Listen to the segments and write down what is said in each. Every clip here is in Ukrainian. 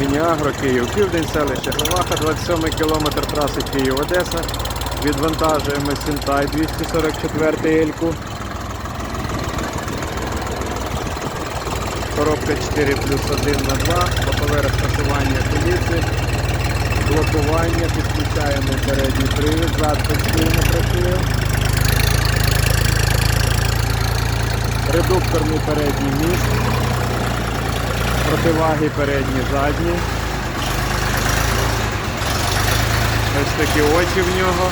Мініагро, Київ, Південь, селище Главаха, 27 кілометр траси Київ-Одеса. Відвантажуємо Сінтай 244 Ельку. Коробка 4 плюс 1 на 2, бокове розташування коліси, блокування, підключаємо передній привід, зад постійно працює. Редукторний передній міст, противаги передні, задні. Ось такі очі в нього.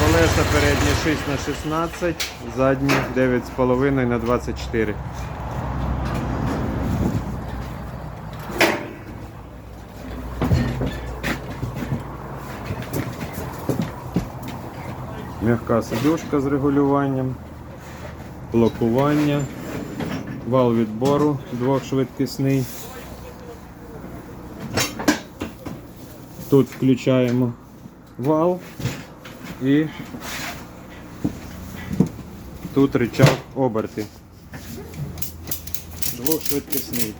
Колеса передні 6 на 16, задні 9,5 на 24. М'яка сидушка з регулюванням, блокування, вал відбору двохшвидкісний. Тут включаємо вал і тут рычаг оберти. Двохшвидкісний.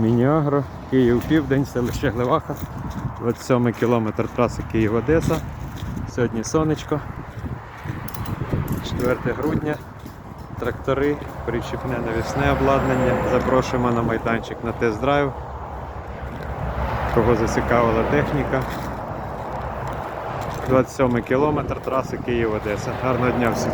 Мініагро, Київ Південь, селище Глеваха, 27 кілометр траси Київ-Одеса. Сьогодні сонечко. 4 грудня. Трактори, причіпне навісне обладнання. Запрошуємо на майданчик на тест-драйв. Кого зацікавила техніка. 27 кілометр траси Київ-Одеса. Гарного дня всім!